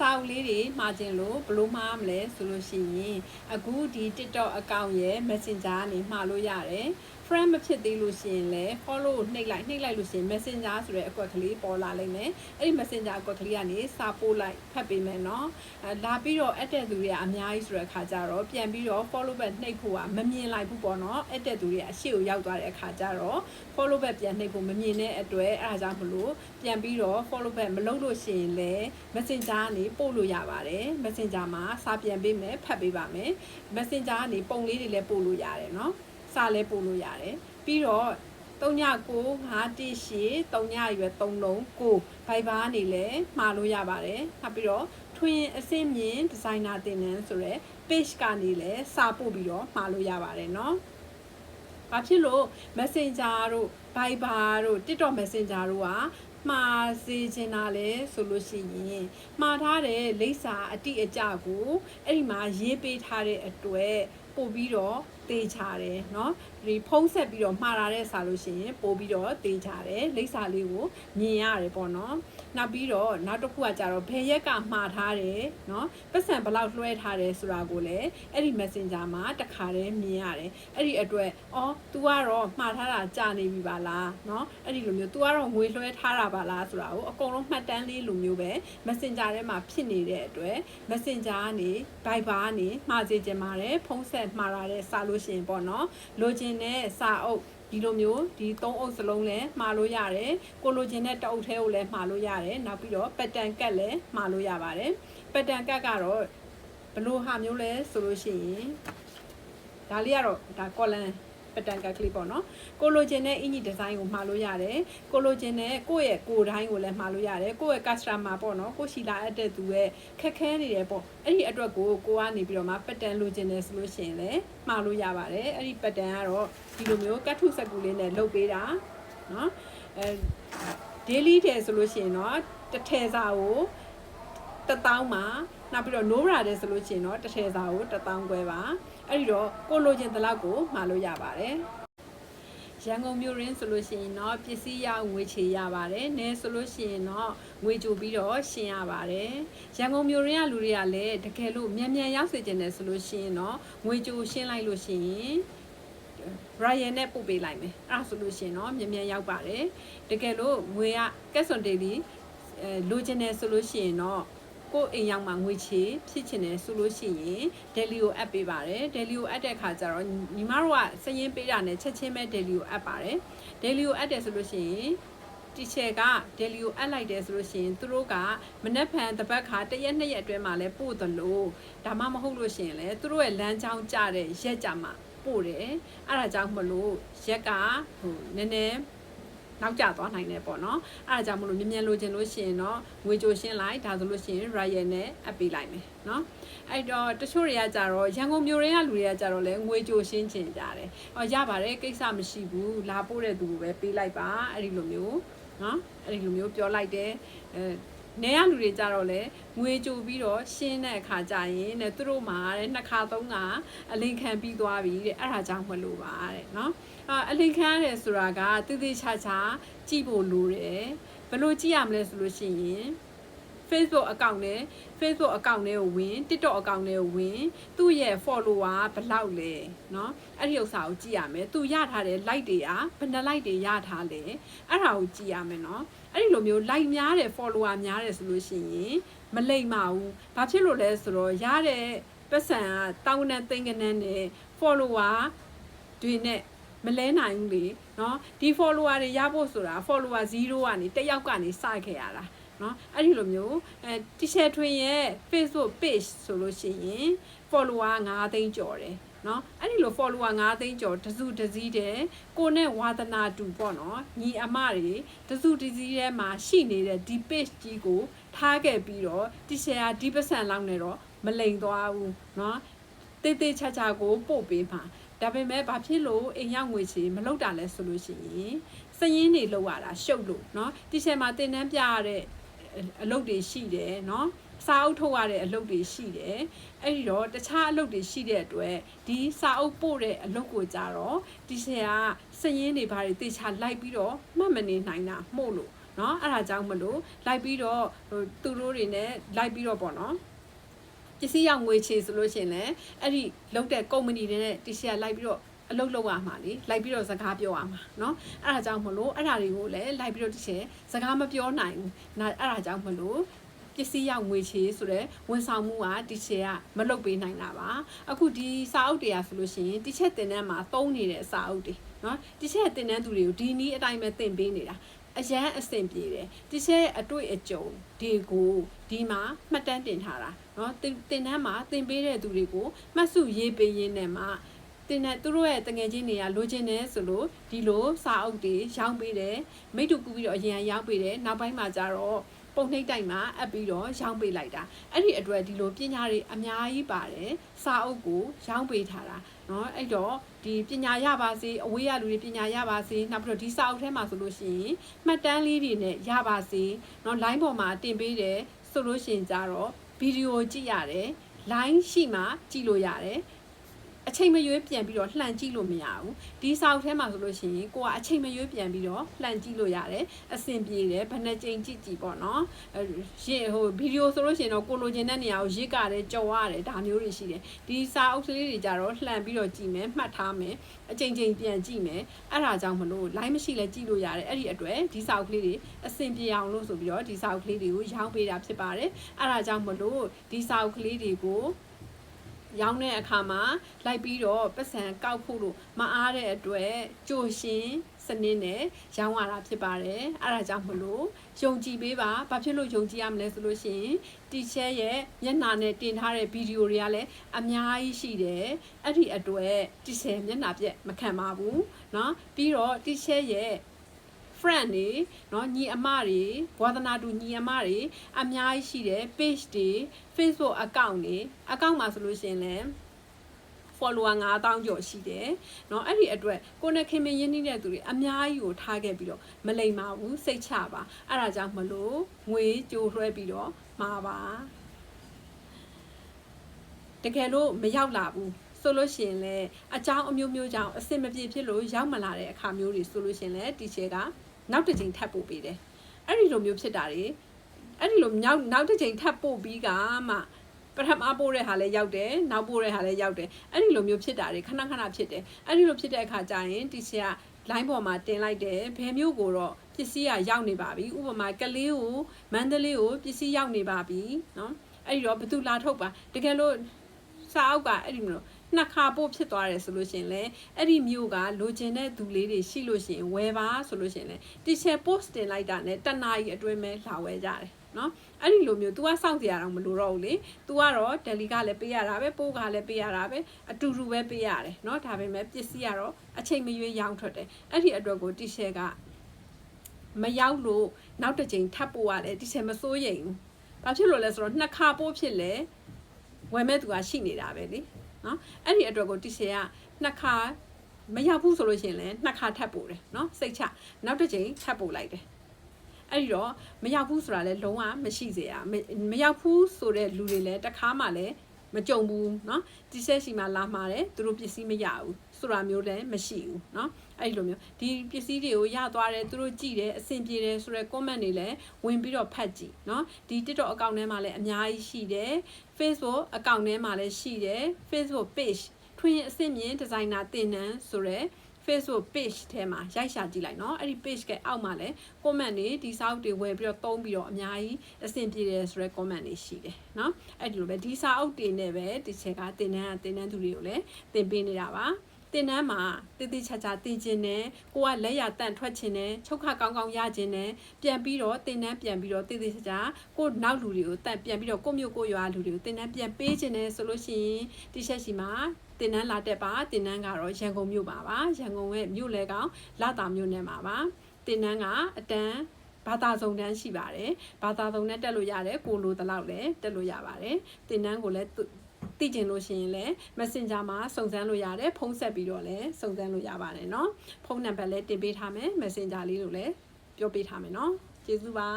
စာအုပ်လေးတွေမှာကျင်လို့ဘယ်လို့မှားမလဲဆိုလို့ရှိရင်အခုဒီ TikTok account ရဲ့ Messenger ကနေမှာလို့ရတယ် friend မဖြစ်သေးလို့ရှင်လဲ follow ကိုနှိပ်လိုက်နှိပ်လိုက်လို့ရှင် messenger ဆိုတဲ့အကွက်ကလေးပေါ်လာလိမ့်မယ်အဲ့ဒီ messenger အကွက်ကလေးကနေစာပို့လိုက်ဖတ်ပေးမယ်နော်လာပြီးတော့ add တဲ့သူတွေကအများကြီးဆိုတဲ့အခါကျတော့ပြန်ပြီးတော့ follow back နှိပ်ဖို့ကမမြင်လိုက်ဘူးပေါ့နော် add တဲ့သူတွေကအရှိကိုရောက်သွားတဲ့အခါကျတော့ follow back ပြန်နှိပ်ဖို့မမြင်တဲ့အတွက်အဲ့ဒါကြောင့်မလို့ပြန်ပြီးတော့ follow back မလုပ်လို့ရှင်လဲ messenger ကနေပို့လို့ရပါတယ် messenger မှာစာပြန်ပေးမယ်ဖတ်ပေးပါမယ် messenger ကနေပုံလေးတွေလည်းပို့လို့ရတယ်နော် စာလည်းပို့လို့ရတယ်ပြီးတော့39 518 3ရွယ်3လုံးကိုဘိုင်ဘာကနေလည်းမှားလို့ရပါတယ်နောက်ပြီးတော့ထွင်အစင်းမြင်ဒီဇိုင်နာတင်နန်းဆိုရဲ page ကနေလည်းစာပို့ပြီးတော့မှားလို့ရပါတယ်เนาะဘာဖြစ်လို့ Messenger တို့ Viber တို့ TikTok Messenger တို့ကမှားစေချင်တာလဲဆိုလို့ရှိရင်မှားထားတဲ့လိပ်စာအတိအကျကိုအဲ့ဒီမှာရေးပေးထားတဲ့အတွက်ပို့ပြီးတော့ တေးချတယ်เนาะ ဒီဖုံးဆက်ပြီးတော့မှားတာတဲ့ဆာလို့ရှိရင်ပို့ပြီးတော့တေးကြတယ်လိပ်စာလေးကိုမြင်ရတယ်ပေါ့နော်နောက်ပြီးတော့နောက်တစ်ခုကကြတော့ဘယ်ရက်ကမှားထားတယ်နော်ပတ်စံဘလောက်လွှဲထားတယ်ဆိုတာကိုလည်းအဲ့ဒီ Messenger မှာတခါတည်းမြင်ရတယ်အဲ့ဒီအတွက်အော် तू ကတော့မှားထားတာကြာနေပြီပါလားနော်အဲ့ဒီလိုမျိုး तू ကတော့ငွေလွှဲထားတာပါလားဆိုတာကိုအကုန်လုံးမှတ်တမ်းလေးလိုမျိုးပဲ Messenger ထဲမှာဖြစ်နေတဲ့အတွက် Messenger ကနေ Viber ကနေမှားစေချင်ပါတယ်ဖုံးဆက်မှားတာတဲ့ဆာလို့ရှိရင်ပေါ့နော်လိုချင်တဲ့စာအုပ်ဒီလိုမျိုးဒီသုံးအုပ်စလုံးလည်းမှားလို့ရတယ်ကိုလိုချင်တဲ့တအုပ်ထဲကိုလည်းမှားလို့ရတယ်နောက်ပြီးတော့ pattern ကတ်လည်းမှားလို့ရပါတယ် pattern ကတ်ကတော့ဘယ်လိုဟာမျိုးလဲဆိုလို့ရှိရင်ဒါလေးကတော့ဒါ column ပတန်ကကလေးပေါ့နော်ကိုလိုချင်တဲ့အင်ကြီးဒီဇိုင်းကိုမှာလို့ရတယ်ကိုလိုချင်တဲ့ကိုယ့်ရဲ့ကိုယ်တိုင်းကိုလည်းမှာလို့ရတယ်ကိုယ့်ရဲ့ customer ပေါ့နော်ကိုရှိလာအပ်တဲ့သူရဲ့ခက်ခဲနေတယ်ပေါ့အဲ့ဒီအတွက်ကိုကိုကနေပြီးတော့မှပတန်လိုချင်တယ်ဆိုလို့ရှိရင်လည်းမှာလို့ရပါတယ်အဲ့ဒီပတန်ကတော့ဒီလိုမျိုးကတ်ထုစက်ကူလေးနဲ့လုပ်ပေးတာနော်အဲ daily ထဲဆိုလို့ရှိရင်တော့တစ်ထည်စာကိုတစ်တောင်းမှာ နောက်ပြီးတော့ no bra တဲ့ဆိုလို့ရှိရင်တော့တစ်ထည်စာကိုတစ်တောင်းခွဲပါအဲ့ဒီတော့ကိုလိုချင်တဲ့လောက်ကိုမှာလို့ရပါတယ်ရန်ကုန်မြို့ရင်းဆိုလို့ရှိရင်တော့ပစ္စည်းရငွေချေရပါတယ်။နဲဆိုလို့ရှိရင်တော့ငွေကြိုပြီးတော့ရှင်းရပါတယ်။ရန်ကုန်မြို့ရင်းကလူတွေကလည်းတကယ်လို့မြန်မြန်ရောက်စေချင်တယ်ဆိုလို့ရှိရင်တော့ငွေကြိုရှင်းလိုက်လို့ရှိရင် Ryan နဲ့ပို့ပေးလိုက်မယ်။အဲ့ဒါဆိုလို့ရှိရင်တော့မြန်မြန်ရောက်ပါတယ်။တကယ်လို့ငွေက cash on daily အဲလိုချင်တယ်ဆိုလို့ရှိရင်တော့ ကိုယ့်အိမ်ရောက်မှာငွေချေဖြစ်ချင်တယ်ဆိုလို့ရှိရင် daily ကို app ပေးပါတယ်။ daily ကို app တဲ့ခါကျတော့ညီမတို့ကစည်ရင်းပေးတာနဲ့ချက်ချင်းပဲ daily ကို app ပါတယ်။ daily ကို app တယ်ဆိုလို့ရှိရင်တီချယ်က daily ကိုအပ်လိုက်တယ်ဆိုလို့ရှိရင်သူတို့ကမနက်ဖြန်တစ်ပတ်ခါတစ်ရက်နှစ်ရက်အတွင်းမှာလဲပို့သလိုဒါမှမဟုတ်လို့ရှိရင်လဲသူတို့ရဲ့လမ်းကြောင်းကြတဲ့ရက်ကြမှာပို့တယ်အဲ့ဒါကြောင့်မလို့ရက်ကဟိုနည်းနည်း နောက်ကျသွားနိုင်တယ်ပေါ့နော်အဲ့ဒါကြောင့်မလို့မြန်မြန်လိုချင်လို့ရှိရင်တော့ငွေကြိုရှင်းလိုက်ဒါဆိုလို့ရှိရင် Ryan နဲ့အပ်ပေးလိုက်မယ်နော်အဲ့တော့တချို့တွေကကြတော့ရန်ကုန်မြို့ရင်းကလူတွေကကြတော့လဲငွေကြိုရှင်းချင်ကြတယ်အော်ရပါတယ်ကိစ္စမရှိဘူးလာပို့တဲ့သူကိုပဲပေးလိုက်ပါအဲ့ဒီလိုမျိုးနော်အဲ့ဒီလိုမျိုးပြောလိုက်တယ်အဲ နေရလူတွေကြတော့လေငွေကြိုပြီးတော့ရှင်းတဲ့အခါကျရင်တဲ့သူတို့မှာတဲ့နှစ်ခါသုံးခါအလင်ခံပြီးသွားပြီတဲ့အဲ့ဒါကြောင့်မလို့ပါတဲ့နော်အလင်ခံရတယ်ဆိုတာကတည်တည်ချာချာကြည့်ဖို့လိုတယ်ဘယ်လိုကြည့်ရမလဲဆိုလို့ရှိရင် Facebook account နဲ့ Facebook account နဲ့ကိုဝင် TikTok account နဲ့ကိုဝင်သူ့ရဲ့ follower ဘယ်လောက်လဲเนาะအဲ့ဒီဥစ္စာကိုကြည့်ရမယ်သူရထားတဲ့ like တွေကဘယ်နှ like တွေရထားလဲအဲ့ဒါကိုကြည့်ရမယ်เนาะအဲ့ဒီလိုမျိုး like များတယ် follower များတယ်ဆိုလို့ရှိရင်မလိမ့်ပါဘူးဘာဖြစ်လို့လဲဆိုတော့ရတဲ့ပတ်စံကတောင်းနဲ့သိန်းကနန်းနဲ့ follower တွေနဲ့မလဲနိုင်ဘူးလေเนาะဒီ follower တွေရဖို့ဆိုတာ follower 0ကနေတစ်ယောက်ကနေစခဲ့ရတာ เนาะအဲ့ဒီလိုမျိုးအဲ t-shirt ထွင်ရဲ့ Facebook page ဆိုလို့ရှိရင် follower 9သိန်းကျော်တယ်เนาะအဲ့ဒီလို follower 9သိန်းကျော်တစုတစည်းတဲ့ကိုနဲ့ဝါသနာတူပေါ့နော်ညီအမတွေတစုတစည်းထဲမှာရှိနေတဲ့ဒီ page ကြီးကိုထားခဲ့ပြီးတော့ t-shirt ဒီပတ်စံလောက်နဲ့တော့မလိန်သွားဘူးเนาะတေးသေးချာချာကိုပို့ပေးမှာဒါပေမဲ့ဘာဖြစ်လို့အိမ်ရောက်ငွေချေမလောက်တာလဲဆိုလို့ရှိရင်စည်ရင်းတွေလောက်ရတာရှုပ်လို့เนาะတီရှယ်မှာတင်တန်းပြရတဲ့ အလုပ်တွေရှိတယ်เนาะစာအုပ်ထုတ်ရတဲ့အလုပ်တွေရှိတယ်အဲ့ဒီတော့တခြားအလုပ်တွေရှိတဲ့အတွက်ဒီစာအုပ်ပို့တဲ့အလုပ်ကိုကြတော့တီရှယ်ကစည်ရင်းတွေဘာတွေတေချာလိုက်ပြီးတော့မှတ်မနေနိုင်တာမှု့လို့ เนาะအဲ့ဒါကြောင့်မလို့လိုက်ပြီးတော့ဟိုသူတို့တွေနဲ့လိုက်ပြီးတော့ပေါ့နော်ပစ္စည်းရောက်ငွေချေဆိုလို့ရှိရင်လည်းအဲ့ဒီလောက်တဲ့ကုမ္ပဏီတွေနဲ့တရှိရလိုက်ပြီးတော့ အလုပ်လုပ်ရမှာလေလိုက်ပြီးတော့စကားပြောရမှာเนาะအဲ့ဒါကြောင့်မလို့အဲ့ဒါတွေကိုလည်းလိုက်ပြီးတော့တရှိစကားမပြောနိုင်ဘူးနာအဲ့ဒါကြောင့်မလို့ပစ္စည်းရောက်ငွေချေဆိုတဲ့ဝန်ဆောင်မှုကတီချယ်ကမလုပ်ပေးနိုင်တာပါအခုဒီစာအုပ်တွေကဆိုလို့ရှိရင်တီချက်တင်တန်းမှာသုံးနေတဲ့စာအုပ်တွေเนาะတီချက်တင်တန်းသူတွေကိုဒီနည်းအတိုင်းပဲသင်ပေးနေတာအရန်အဆင်ပြေတယ်တီချက်အတွေ့အကြုံဒီကိုဒီမှာမှတ်တမ်းတင်ထားတာเนาะတင်တန်းမှာသင်ပေးတဲ့သူတွေကိုမှတ်စုရေးပေးရင်းနဲ့မှ တင်တဲ့သူတို့ရဲ့တငယ်ချင်းတွေကလိုချင်တယ်ဆိုလို့ဒီလိုစာအုပ်တွေရောင်းပေးတယ်မိတ္တူကူပြီးတော့အရင်ရောင်းပေးတယ်နောက်ပိုင်းမှာကျတော့ပုံနှိပ်တိုက်မှာအပ်ပြီးတော့ရောင်းပေးလိုက်တာအဲ့ဒီအတွက်ဒီလိုပညာတွေအများကြီးပါတယ်စာအုပ်ကိုရောင်းပေးထားတာเนาะအဲ့တော့ဒီပညာရပါစေအဝေးရလူတွေပညာရပါစေနောက်ပြီးတော့ဒီစာအုပ်ထဲမှာဆိုလို့ရှိရင်မှတ်တမ်းလေးတွေနဲ့ရပါစေเนาะ line ပေါ်မှာတင်ပေးတယ်ဆိုလို့ရှိရင်ကြတော့ဗီဒီယိုကြည့်ရတယ် line ရှိမှကြည့်လို့ရတယ် အချိန်မရွေးပြန်ပြီးတော့လှန်ကြည့်လို့မရဘူးဒီစာအုပ်ထဲမှာဆိုလို့ရှိရင်ကိုကအချိန်မရွေးပြန်ပြီးတော့လှန်ကြည့်လို့ရတယ်အဆင်ပြေတယ်ဘယ်နှကြိမ်ကြည့်ကြည့်ပေါ့နော်အဲရဟိုဗီဒီယိုဆိုလို့ရှိရင်တော့ကိုလိုချင်တဲ့နေရာကိုရစ်ကတယ်ကြော်ရတယ်ဒါမျိုးတွေရှိတယ်ဒီစာအုပ်ကလေးတွေကြတော့လှန်ပြီးတော့ကြည့်မယ်မှတ်ထားမယ်အချိန်ချင်းပြန်ကြည့်မယ်အဲ့ဒါကြောင့်မလို့ line မရှိလဲကြည့်လို့ရတယ်အဲ့ဒီအတွက်ဒီစာအုပ်ကလေးတွေအဆင်ပြေအောင်လို့ဆိုပြီးတော့ဒီစာအုပ်ကလေးတွေကိုရောင်းပေးတာဖြစ်ပါတယ်အဲ့ဒါကြောင့်မလို့ဒီစာအုပ်ကလေးတွေကို ရောင်းတဲ့အခါမှာလိုက်ပြီးတော့ပတ်စံကောက်ဖို့လို့မအားတဲ့အတွက်ကြိုရှင်စနစ်နဲ့ရောင်းရတာဖြစ်ပါတယ်အဲ့ဒါကြောင့်မလို့ယုံကြည်ပေးပါဘာဖြစ်လို့ယုံကြည်ရမလဲဆိုလို့ရှိရင်တီချဲရဲ့မျက်နှာနဲ့တင်ထားတဲ့ဗီဒီယိုတွေကလည်းအများကြီးရှိတယ်အဲ့ဒီအတွက်တီချဲမျက်နှာပြက်မခံပါဘူးเนาะပြီးတော့တီချဲရဲ့ friend တွေเนาะညီအမတွေဝါသနာတူညီအမတွေအများကြီးရှိတယ် page တွေ Facebook account တွေ account မှာဆိုလို့ရှိရင်လည်း follower 9000ကျော်ရှိတယ်เนาะအဲ့ဒီအတွက်ကိုနဲ့ခင်မင်းရင်းနှီးတဲ့သူတွေအများကြီးကိုထားခဲ့ပြီးတော့မလိမ်ပါဘူးစိတ်ချပါအဲ့ဒါကြောင့်မလို့ငွေကြိုလွှဲပြီးတော့မှာပါတကယ်လို့မရောက်လာဘူးဆိုလို့ရှိရင်လည်းအကြောင်းအမျိုးမျိုးကြောင့်အဆင်မပြေဖြစ်လို့ရောက်မလာတဲ့အခါမျိုးတွေဆိုလို့ရှိရင်လည်းတီချေက နောက်တစ်ချိန်ထပ်ပို့ပေးတယ်အဲ့ဒီလိုမျိုးဖြစ်တာတွေအဲ့ဒီလိုနောက်နောက်တစ်ချိန်ထပ်ပို့ပြီးကမှပထမပို့တဲ့ဟာလည်းရောက်တယ်နောက်ပို့တဲ့ဟာလည်းရောက်တယ်အဲ့ဒီလိုမျိုးဖြစ်တာတွေခဏခဏဖြစ်တယ်အဲ့ဒီလိုဖြစ်တဲ့အခါကျရင်တီချေက line ပေါ်မှာတင်လိုက်တယ်ဘယ်မျိုးကိုတော့ပစ္စည်းကရောက်နေပါပြီဥပမာကလေးကိုမန္တလေးကိုပစ္စည်းရောက်နေပါပြီเนาะအဲ့ဒီတော့ဘသူလာထုတ်ပါတကယ်လို့စာအုပ်ကအဲ့ဒီမလို့ နှစ်ခါပို့ဖြစ်သွားတယ်ဆိုလို့ရှိရင်လည်းအဲ့ဒီမျိုးကလိုချင်တဲ့သူလေးတွေရှိလို့ရှိရင်ဝယ်ပါဆိုလို့ရှိရင်လည်းတီချယ် post တင်လိုက်တာနဲ့တနားကြီးအတွင်းပဲလာဝယ်ကြတယ်နော်အဲ့ဒီလိုမျိုး तू ကစောင့်ကြရအောင်မလိုတော့ဘူးလေ तू ကတော့ Delhi ကလည်းပေးရတာပဲပိုးကလည်းပေးရတာပဲအတူတူပဲပေးရတယ်เนาะဒါပေမဲ့ပစ္စည်းကတော့အချိန်မရွေးရောင်းထွက်တယ်အဲ့ဒီအတွက်ကိုတီရှယ်ကမရောက်လို့နောက်တစ်ချိန်ထပ်ပို့ရတယ်တီရှယ်မစိုးရိမ်ဘူးဘာဖြစ်လို့လဲဆိုတော့နှစ်ခါပို့ဖြစ်လေဝယ်မဲ့သူကရှိနေတာပဲလေ နော်အဲ့ဒီအတွက်ကိုတီရှယ်ကနှစ်ခါမရောက်ဘူးဆိုလို့ရှိရင်လည်းနှစ်ခါထပ်ပို့တယ်နော်စိတ်ချနောက်တစ်ချိန်ထပ်ပို့လိုက်တယ်အဲ့ဒီတော့မရောက်ဘူးဆိုတာလည်းလုံးဝမရှိစေရမရောက်ဘူးဆိုတဲ့လူတွေလည်းတစ်ခါမှလည်း မကြုံဘူးเนาะဒီဆက်ရှိမှလာမှာတယ်သူတို့ပစ္စည်းမရဘူးဆိုတာမျိုးလည်းမရှိဘူးเนาะအဲ့ဒီလိုမျိုးဒီပစ္စည်းတွေကိုရသွားတယ်သူတို့ကြည့်တယ်အဆင်ပြေတယ်ဆိုတော့ comment တွေလည်းဝင်ပြီးတော့ဖတ်ကြည့်เนาะဒီ TikTok account ထဲမှာလည်းအများကြီးရှိတယ် Facebook account ထဲမှာလည်းရှိတယ် Facebook page ထွင်အဆင့်မြင့်ဒီဇိုင်နာတင်နန်းဆိုရဲ Facebook page ထဲမှာရိုက်ရှာကြည့်လိုက်နော်အဲ့ဒီ page ကအောက်မှာလည်း comment တွေဒီစာအုပ်တွေဝယ်ပြီးတော့သုံးပြီးတော့အများကြီးအဆင်ပြေတယ်ဆိုရဲ comment တွေရှိတယ်နော်အဲ့ဒီလိုပဲဒီစာအုပ်တွေနဲ့ပဲဒီချက်ကတင်တန်းကတင်တန်းသူတွေကိုလည်းတင်ပေးနေတာပါတင်တန်းမှာတည်တည်ချာချာတင်ခြင်းနဲ့ကိုကလက်ရတန့်ထွက်ခြင်းနဲ့ချုပ်ခကောင်းကောင်းရခြင်းနဲ့ပြန်ပြီးတော့တင်တန်းပြန်ပြီးတော့တည်တည်ချာချာကိုနောက်လူတွေကိုတန့်ပြန်ပြီးတော့ကိုမျိုးကိုရွာလူတွေကိုတင်တန်းပြန်ပေးခြင်းနဲ့ဆိုလို့ရှိရင်တီရှပ်စီမှာ တင်နန်းလာတက်ပါတင်နန်းကတော့ရန်ကုန်မြို့ပါပါရန်ကုန်ရဲ့မြို့လေကောင်လာတာမြို့နယ်မှာပါတင်နန်းကအတန်းဘာသာစုံတန်းရှိပါတယ်ဘာသာစုံနဲ့တက်လို့ရတယ်ကိုလိုတလောက်လည်းတက်လို့ရပါတယ်တင်နန်းကိုလည်းသိကျင်လို့ရှိရင်လည်း Messenger မှာစုံစမ်းလို့ရတယ်ဖုန်းဆက်ပြီးတော့လည်းစုံစမ်းလို့ရပါတယ်เนาะဖုန်းနံပါတ်လည်းတင်ပေးထားမယ် Messenger လေးလို့လည်းပြောပေးထားမယ်เนาะကျေးဇူးပါ